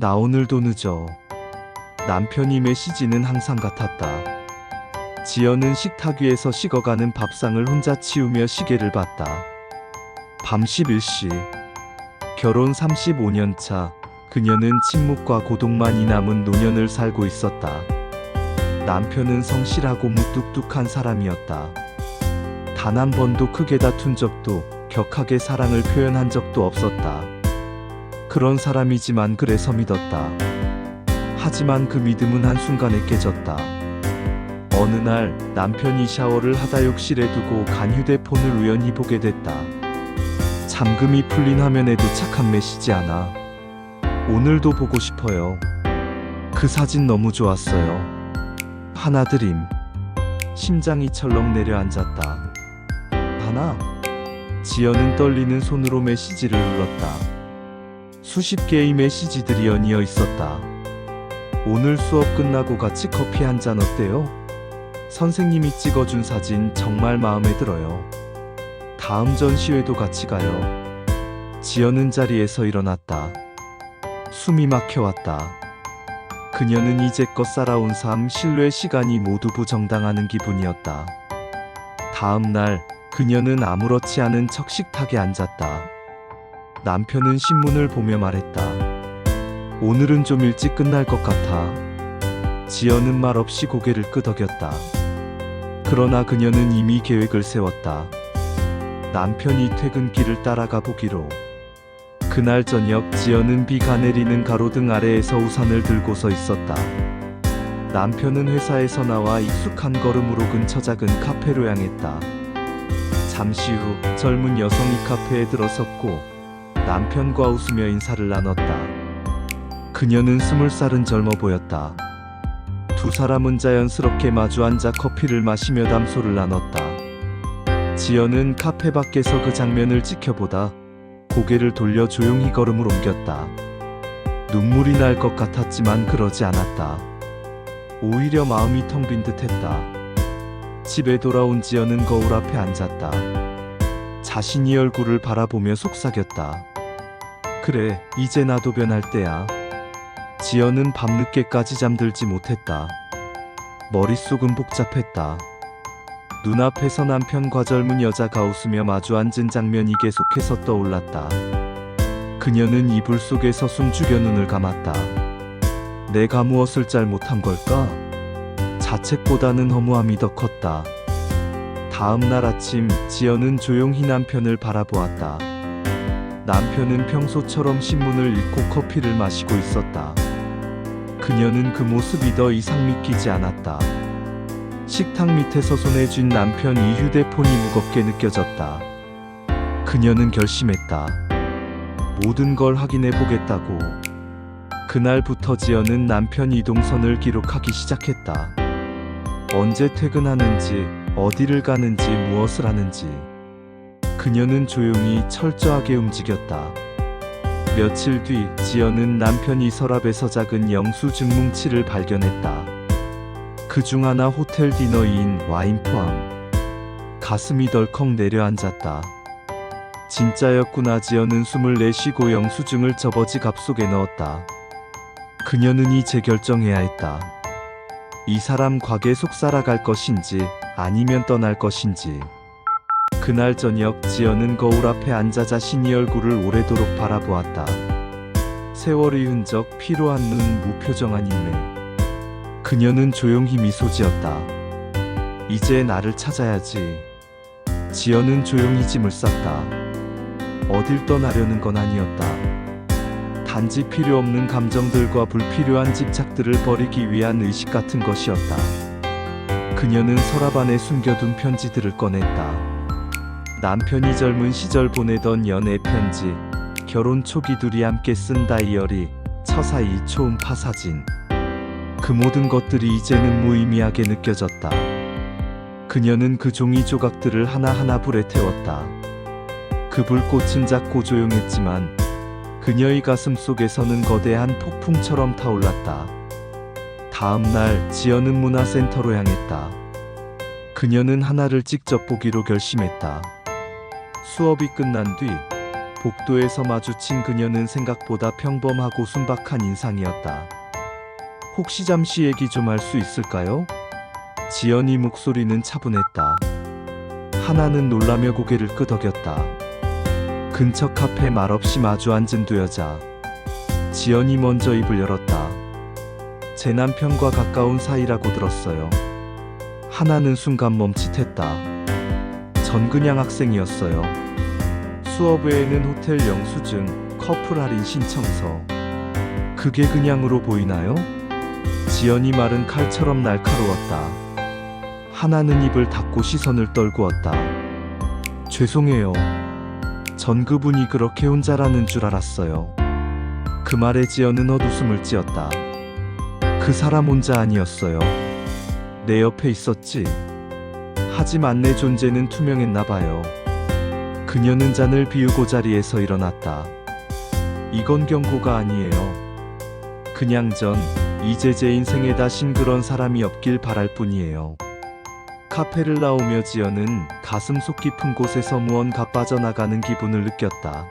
나 오늘도 늦어. 남편이 메시지는 항상 같았다. 지연은 식탁 위에서 식어가는 밥상을 혼자 치우며 시계를 봤다. 밤 11시. 결혼 35년 차. 그녀는 침묵과 고독만이 남은 노년을 살고 있었다. 남편은 성실하고 무뚝뚝한 사람이었다. 단 한 번도 크게 다툰 적도 격하게 사랑을 표현한 적도 없었다. 그런 사람이지만 그래서 믿었다. 하지만 그 믿음은 한순간에 깨졌다. 어느 날 남편이 샤워를 하다 욕실에 두고 간 휴대폰을 우연히 보게 됐다. 잠금이 풀린 화면에 도 착한 메시지 하나. 오늘도 보고 싶어요. 그 사진 너무 좋았어요. 하나 드림. 심장이 철렁 내려앉았다. 하나. 지연은 떨리는 손으로 메시지를 눌렀다. 수십 개의 메시지들이 연이어 있었다. 오늘 수업 끝나고 같이 커피 한 잔 어때요? 선생님이 찍어준 사진 정말 마음에 들어요. 다음 전시회도 같이 가요. 지연은 자리에서 일어났다. 숨이 막혀왔다. 그녀는 이제껏 살아온 삶, 신뢰, 시간이 모두 부정당하는 기분이었다. 다음 날, 그녀는 아무렇지 않은 척 식탁에 앉았다. 남편은 신문을 보며 말했다. 오늘은 좀 일찍 끝날 것 같아. 지연은 말없이 고개를 끄덕였다. 그러나 그녀는 이미 계획을 세웠다. 남편이 퇴근길을 따라가 보기로. 그날 저녁 지연은 비가 내리는 가로등 아래에서 우산을 들고 서 있었다. 남편은 회사에서 나와 익숙한 걸음으로 근처 작은 카페로 향했다. 잠시 후 젊은 여성이 카페에 들어섰고 남편과 웃으며 인사를 나눴다. 그녀는 스물 살은 젊어 보였다. 두 사람은 자연스럽게 마주 앉아 커피를 마시며 담소를 나눴다. 지연은 카페 밖에서 그 장면을 지켜보다 고개를 돌려 조용히 걸음을 옮겼다. 눈물이 날 것 같았지만 그러지 않았다. 오히려 마음이 텅 빈 듯했다. 집에 돌아온 지연은 거울 앞에 앉았다. 자신이 얼굴을 바라보며 속삭였다. 그래, 이제 나도 변할 때야. 지연은 밤늦게까지 잠들지 못했다. 머릿속은 복잡했다. 눈앞에서 남편과 젊은 여자가 웃으며 마주 앉은 장면이 계속해서 떠올랐다. 그녀는 이불 속에서 숨죽여 눈을 감았다. 내가 무엇을 잘못한 걸까? 자책보다는 허무함이 더 컸다. 다음 날 아침 지연은 조용히 남편을 바라보았다. 남편은 평소처럼 신문을 읽고 커피를 마시고 있었다. 그녀는 그 모습이 더 이상 믿기지 않았다. 식탁 밑에서 손에 쥔 남편 이 휴대폰이 무겁게 느껴졌다. 그녀는 결심했다. 모든 걸 확인해 보겠다고. 그날부터 지연은 남편 이동선을 기록하기 시작했다. 언제 퇴근하는지, 어디를 가는지, 무엇을 하는지. 그녀는 조용히 철저하게 움직였다. 며칠 뒤 지연은 남편이 서랍에서 작은 영수 증 뭉치를 발견했다. 그 중 하나 호텔 디너인 와인 포함. 가슴이 덜컥 내려앉았다. 진짜였구나 지연은 숨을 내쉬고 영수증을 접어 지 갑 속에 넣었다. 그녀는 이제 결정해야 했다. 이 사람과 계속 살아갈 것인지 아니면 떠날 것인지. 그날 저녁 지연은 거울 앞에 앉아 자신이 얼굴을 오래도록 바라보았다. 세월의 흔적, 피로한 눈, 무표정한 인매. 그녀는 조용히 미소 지었다. 이제 나를 찾아야지. 지연은 조용히 짐을 쌌다. 어딜 떠나려는 건 아니었다. 단지 필요 없는 감정들과 불필요한 집착들을 버리기 위한 의식 같은 것이었다. 그녀는 서랍 안에 숨겨둔 편지들을 꺼냈다. 남편이 젊은 시절 보내던 연애 편지, 결혼 초기 둘이 함께 쓴 다이어리, 처사이 초음파 사진. 그 모든 것들이 이제는 무의미하게 느껴졌다. 그녀는 그 종이 조각들을 하나하나 불에 태웠다. 그 불꽃은 작고 조용했지만 그녀의 가슴 속에서는 거대한 폭풍처럼 타올랐다. 다음 날 지연은 문화센터로 향했다. 그녀는 하나를 직접 보기로 결심했다. 수업이 끝난 뒤 복도에서 마주친 그녀는 생각보다 평범하고 순박한 인상이었다. 혹시 잠시 얘기 좀 할 수 있을까요? 지연이 목소리는 차분했다. 하나는 놀라며 고개를 끄덕였다. 근처 카페 말없이 마주 앉은 두 여자. 지연이 먼저 입을 열었다. 제 남편과 가까운 사이라고 들었어요. 하나는 순간 멈칫했다. 전 그냥 학생이었어요. 수업 외에는 호텔 영수증, 커플 할인 신청서. 그게 그냥으로 보이나요? 지연이 말은 칼처럼 날카로웠다. 하나는 입을 닫고 시선을 떨구었다. 죄송해요. 전 그분이 그렇게 혼자라는 줄 알았어요. 그 말에 지연은 헛웃음을 지었다. 그 사람 혼자 아니었어요. 내 옆에 있었지. 하지만 내 존재는 투명했나 봐요. 그녀는 잔을 비우고 자리에서 일어났다. 이건 경고가 아니에요. 그냥 전 이제 제 인생에 다신 그런 사람이 없길 바랄 뿐이에요. 카페를 나오며 지연은 가슴 속 깊은 곳에서 무언가 빠져나가는 기분을 느꼈다.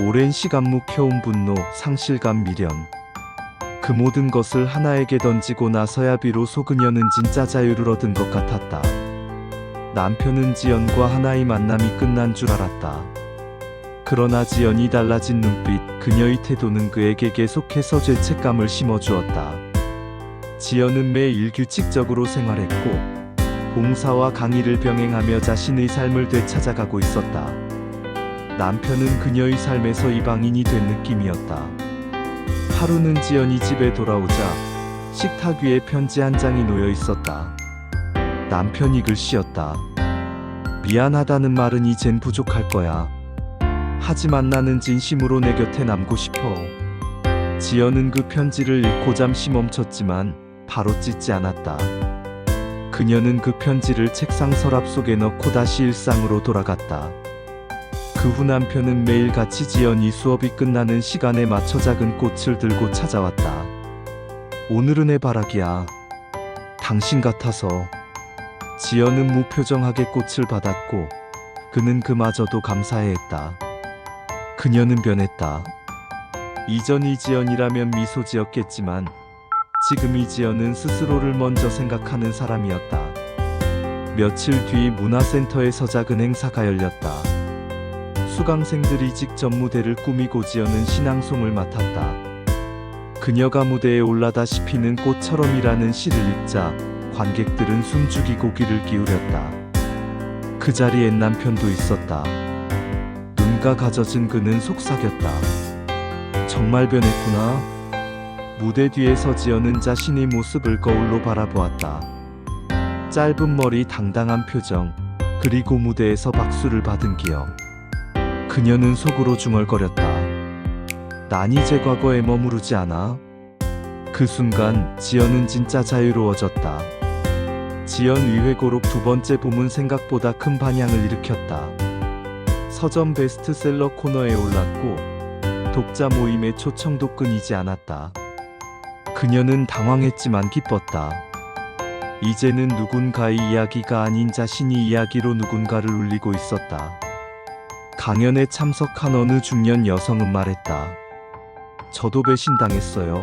오랜 시간 묵혀온 분노, 상실감, 미련. 그 모든 것을 하나에게 던지고 나서야 비로소 그녀는 진짜 자유를 얻은 것 같았다. 남편은 지연과 하나의 만남이 끝난 줄 알았다. 그러나 지연이 달라진 눈빛, 그녀의 태도는 그에게 계속해서 죄책감을 심어주었다. 지연은 매일 규칙적으로 생활했고, 봉사와 강의를 병행하며 자신의 삶을 되찾아가고 있었다. 남편은 그녀의 삶에서 이방인이 된 느낌이었다. 하루는 지연이 집에 돌아오자 식탁 위에 편지 한 장이 놓여 있었다. 남편이 글씨였다. 미안하다는 말은 이젠 부족할 거야. 하지만 나는 진심으로 내 곁에 남고 싶어. 지연은 그 편지를 읽고 잠시 멈췄지만 바로 찢지 않았다. 그녀는 그 편지를 책상 서랍 속에 넣고 다시 일상으로 돌아갔다. 그 후 남편은 매일 같이 지연이 수업이 끝나는 시간에 맞춰 작은 꽃을 들고 찾아왔다. 오늘은 해바라기야. 당신 같아서. 지연은 무표정하게 꽃을 받았고, 그는 그마저도 감사해했다. 그녀는 변했다. 이전 이지연이라면 미소 지었겠지만, 지금 이지연은 스스로를 먼저 생각하는 사람이었다. 며칠 뒤 문화센터에서 작은 행사가 열렸다. 수강생들이 직접 무대를 꾸미고 지연은 신앙송을 맡았다. 그녀가 무대에 올라다시 피는 꽃처럼이라는 시를 읽자 관객들은 숨죽이고 귀를 기울였다. 그 자리엔 남편도 있었다. 눈가 가져진 그는 속삭였다. 정말 변했구나. 무대 뒤에서 지연은 자신의 모습을 거울로 바라보았다. 짧은 머리 당당한 표정, 그리고 무대에서 박수를 받은 기억. 그녀는 속으로 중얼거렸다. 난 이제 과거에 머무르지 않아. 그 순간 지연은 진짜 자유로워졌다. 지연 의회 고록 두 번째 봄은 생각보다 큰 반향을 일으켰다. 서점 베스트셀러 코너에 올랐고 독자 모임의 초청도 끊이지 않았다. 그녀는 당황했지만 기뻤다. 이제는 누군가의 이야기가 아닌 자신이 이야기로 누군가를 울리고 있었다. 강연에 참석한 어느 중년 여성은 말했다. 저도 배신당했어요.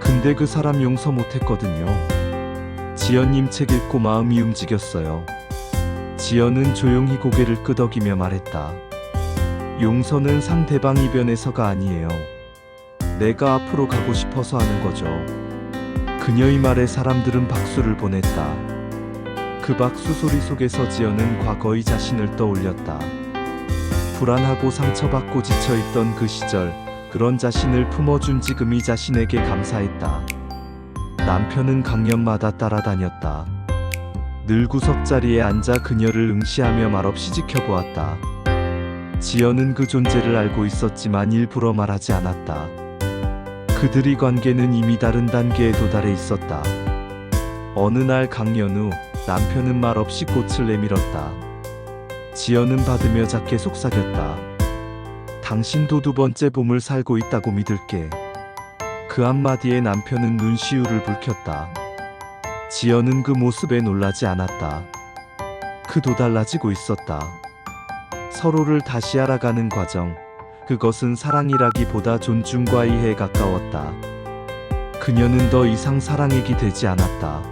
근데 그 사람 용서 못했거든요. 지연님 책 읽고 마음이 움직였어요. 지연은 조용히 고개를 끄덕이며 말했다. 용서는 상대방 이변에서가 아니에요. 내가 앞으로 가고 싶어서 하는 거죠. 그녀의 말에 사람들은 박수를 보냈다. 그 박수 소리 속에서 지연은 과거의 자신을 떠올렸다. 불안하고 상처받고 지쳐있던 그 시절, 그런 자신을 품어준 지금이 자신에게 감사했다. 남편은 강연마다 따라다녔다. 늘 구석자리에 앉아 그녀를 응시하며 말없이 지켜보았다. 지연은 그 존재를 알고 있었지만 일부러 말하지 않았다. 그들의 관계는 이미 다른 단계에 도달해 있었다. 어느 날 강연 후 남편은 말없이 꽃을 내밀었다. 지연은 받으며 작게 속삭였다. 당신도 두 번째 봄을 살고 있다고 믿을게. 그 한마디에 남편은 눈시울을 붉혔다. 지연은 그 모습에 놀라지 않았다. 그도 달라지고 있었다. 서로를 다시 알아가는 과정. 그것은 사랑이라기보다 존중과 이해에 가까웠다. 그녀는 더 이상 사랑액이 되지 않았다.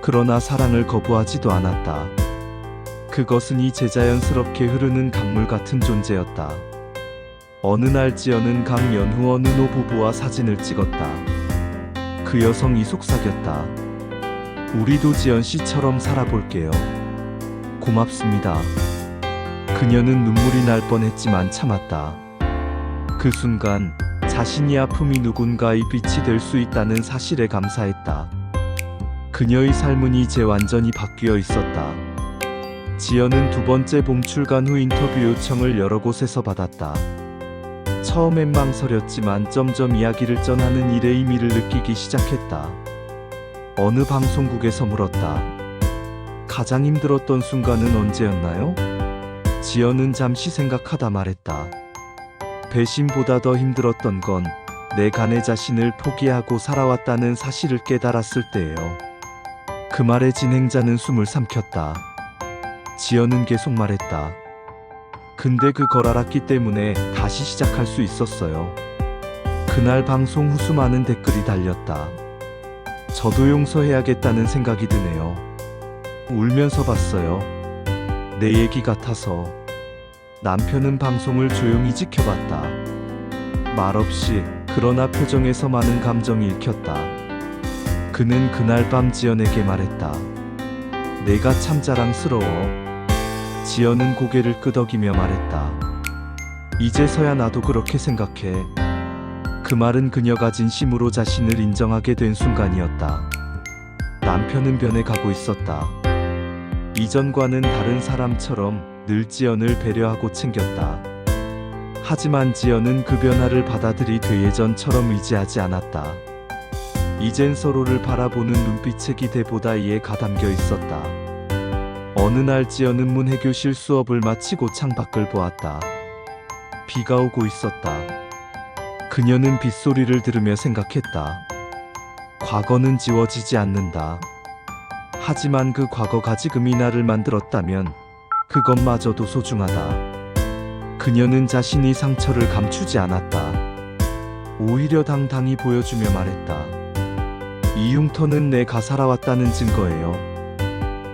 그러나 사랑을 거부하지도 않았다. 그것은 이제 자연스럽게 흐르는 강물 같은 존재였다. 어느 날 지연은 강연후 어느 노 부부와 사진을 찍었다. 그 여성이 속삭였다. 우리도 지연 씨처럼 살아볼게요. 고맙습니다. 그녀는 눈물이 날 뻔했지만 참았다. 그 순간 자신이 아픔이 누군가의 빛이 될 수 있다는 사실에 감사했다. 그녀의 삶은 이제 완전히 바뀌어 있었다. 지연은 두 번째 봄 출간 후 인터뷰 요청을 여러 곳에서 받았다. 처음엔 망설였지만 점점 이야기를 전하는 일의 의미를 느끼기 시작했다. 어느 방송국에서 물었다. 가장 힘들었던 순간은 언제였나요? 지연은 잠시 생각하다 말했다. 배신보다 더 힘들었던 건 내 간의 자신을 포기하고 살아왔다는 사실을 깨달았을 때예요. 그 말에 진행자는 숨을 삼켰다. 지연은 계속 말했다. 근데 그걸 알았기 때문에 다시 시작할 수 있었어요. 그날 방송 후 수많은 댓글이 달렸다. 저도 용서해야겠다는 생각이 드네요. 울면서 봤어요. 내 얘기 같아서. 남편은 방송을 조용히 지켜봤다. 말없이, 그러나 표정에서 많은 감정이 읽혔다. 그는 그날 밤 지연에게 말했다. 내가 참 자랑스러워. 지연은 고개를 끄덕이며 말했다. 이제서야 나도 그렇게 생각해. 그 말은 그녀가 진심으로 자신을 인정하게 된 순간이었다. 남편은 변해가고 있었다. 이전과는 다른 사람처럼 늘 지연을 배려하고 챙겼다. 하지만 지연은 그 변화를 받아들이 되 예전처럼 의지하지 않았다. 이젠 서로를 바라보는 눈빛의 기대보다 이에 가담겨 있었다. 어느 날 지연은 문해교실 수업을 마치고 창밖을 보았다. 비가 오고 있었다. 그녀는 빗소리를 들으며 생각했다. 과거는 지워지지 않는다. 하지만 그 과거가 지금 이 나를 만들었다면 그것마저도 소중하다. 그녀는 자신이 상처를 감추지 않았다. 오히려 당당히 보여주며 말했다. 이 흉터는 내가 살아왔다는 증거예요.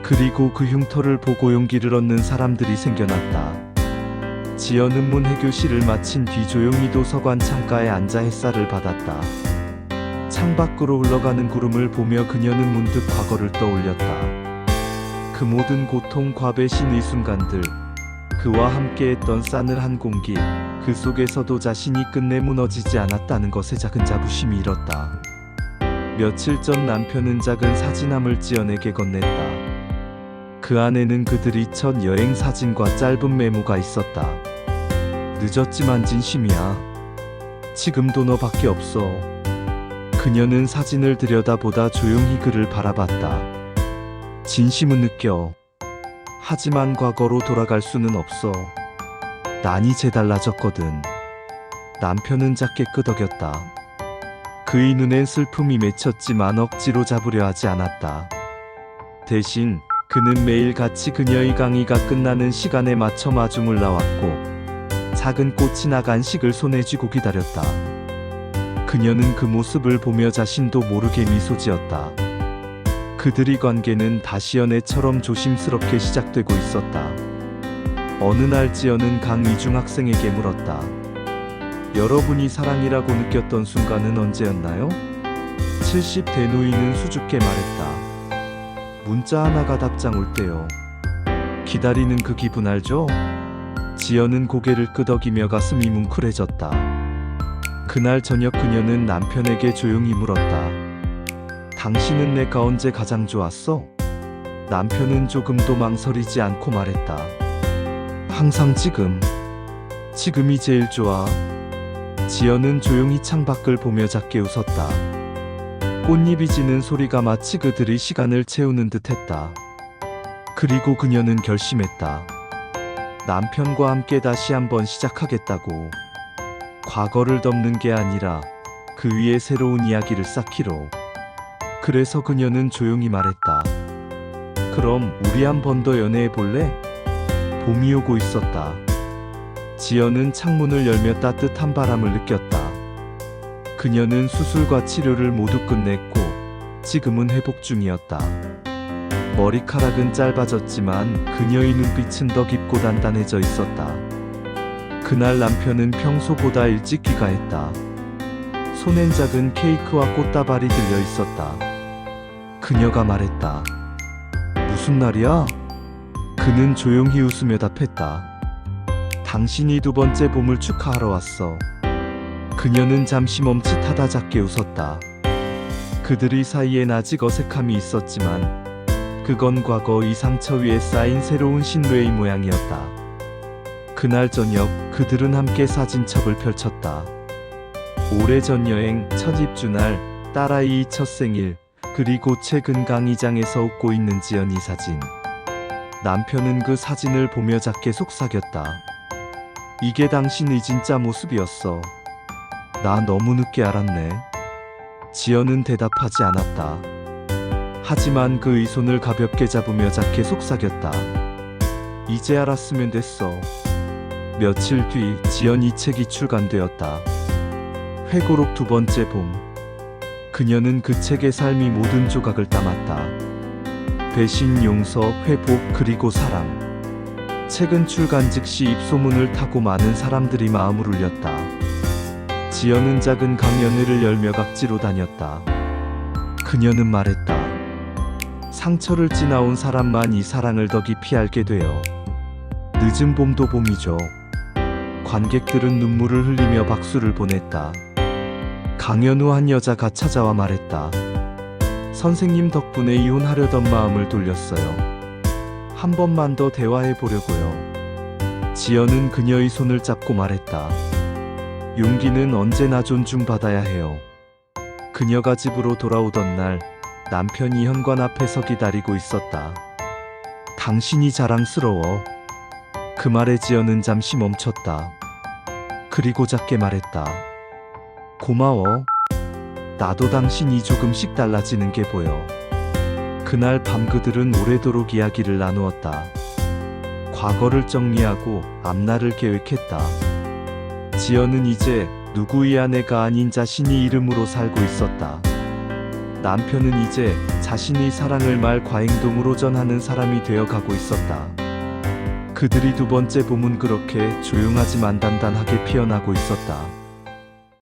그리고 그 흉터를 보고 용기를 얻는 사람들이 생겨났다. 지연은 문해교실을 마친 뒤 조용히 도서관 창가에 앉아 햇살을 받았다. 창밖으로 흘러가는 구름을 보며 그녀는 문득 과거를 떠올렸다. 그 모든 고통 과 배신의 순간들, 그와 함께했던 싸늘한 공기, 그 속에서도 자신이 끝내 무너지지 않았다는 것에 작은 자부심이 일었다. 며칠 전 남편은 작은 사진함을 지연에게 건넸다. 그 안에는 그들이 첫 여행 사진과 짧은 메모가 있었다. 늦었지만 진심이야. 지금도 너밖에 없어. 그녀는 사진을 들여다보다 조용히 그를 바라봤다. 진심은 느껴. 하지만 과거로 돌아갈 수는 없어. 난 이제 달라졌거든. 남편은 작게 끄덕였다. 그의 눈엔 슬픔이 맺혔지만 억지로 잡으려 하지 않았다. 대신 그는 매일 같이 그녀의 강의가 끝나는 시간에 맞춰 마중을 나왔고 작은 꽃이 나간 식을 손에 쥐고 기다렸다. 그녀는 그 모습을 보며 자신도 모르게 미소 지었다. 그들의 관계는 다시 연애처럼 조심스럽게 시작되고 있었다. 어느 날 지연은 강이중 학생에게 물었다. 여러분이 사랑이라고 느꼈던 순간은 언제였나요? 70대 노인은 수줍게 말했다. 문자 하나가 답장 올 때요. 기다리는 그 기분 알죠? 지연은 고개를 끄덕이며 가슴이 뭉클해졌다. 그날 저녁 그녀는 남편에게 조용히 물었다. 당신은 내가 언제 가장 좋았어? 남편은 조금도 망설이지 않고 말했다. 항상 지금. 지금이 제일 좋아. 지연은 조용히 창밖을 보며 작게 웃었다. 꽃잎이 지는 소리가 마치 그들의 시간을 채우는 듯 했다. 그리고 그녀는 결심했다. 남편과 함께 다시 한번 시작하겠다고. 과거를 덮는 게 아니라 그 위에 새로운 이야기를 쌓기로. 그래서 그녀는 조용히 말했다. 그럼 우리 한 번 더 연애해 볼래? 봄이 오고 있었다. 지연은 창문을 열며 따뜻한 바람을 느꼈다. 그녀는 수술과 치료를 모두 끝냈고 지금은 회복 중이었다. 머리카락은 짧아졌지만 그녀의 눈빛은 더 깊고 단단해져 있었다. 그날 남편은 평소보다 일찍 귀가했다. 손엔 작은 케이크와 꽃다발이 들려 있었다. 그녀가 말했다. 무슨 날이야? 그는 조용히 웃으며 답했다. 당신이 두 번째 봄을 축하하러 왔어. 그녀는 잠시 멈칫하다 작게 웃었다. 그들의 사이엔 아직 어색함이 있었지만 그건 과거 이 상처 위에 쌓인 새로운 신뢰의 모양이었다. 그날 저녁 그들은 함께 사진첩을 펼쳤다. 오래전 여행, 첫 입주날, 딸아이 첫 생일, 그리고 최근 강의장에서 웃고 있는 지연이 사진. 남편은 그 사진을 보며 작게 속삭였다. 이게 당신의 진짜 모습이었어. 나 너무 늦게 알았네. 지연은 대답하지 않았다. 하지만 그의 손을 가볍게 잡으며 작게 속삭였다. 이제 알았으면 됐어. 며칠 뒤 지연 이 책이 출간되었다. 회고록 두 번째 봄. 그녀는 그 책의 삶이 모든 조각을 담았다. 배신, 용서, 회복, 그리고 사랑. 책은 출간 즉시 입소문을 타고 많은 사람들이 마음을 울렸다. 지연은 작은 강연회를 열며 각지로 다녔다. 그녀는 말했다. 상처를 지나온 사람만 이 사랑을 더 깊이 알게 돼요. 늦은 봄도 봄이죠. 관객들은 눈물을 흘리며 박수를 보냈다. 강연 후 한 여자가 찾아와 말했다. 선생님 덕분에 이혼하려던 마음을 돌렸어요. 한 번만 더 대화해 보려고요. 지연은 그녀의 손을 잡고 말했다. 용기는 언제나 존중받아야 해요. 그녀가 집으로 돌아오던 날 남편이 현관 앞에서 기다리고 있었다. 당신이 자랑스러워. 그 말에 지연은 잠시 멈췄다. 그리고 작게 말했다. 고마워. 나도 당신이 조금씩 달라지는 게 보여. 그날 밤 그들은 오래도록 이야기를 나누었다. 과거를 정리하고 앞날을 계획했다. 지연은 이제 누구의 아내가 아닌 자신이 이름으로 살고 있었다. 남편은 이제 자신의 사랑을 말과 행동으로 전하는 사람이 되어 가고 있었다. 그들이 두 번째 봄은 그렇게 조용하지만 단단하게 피어나고 있었다.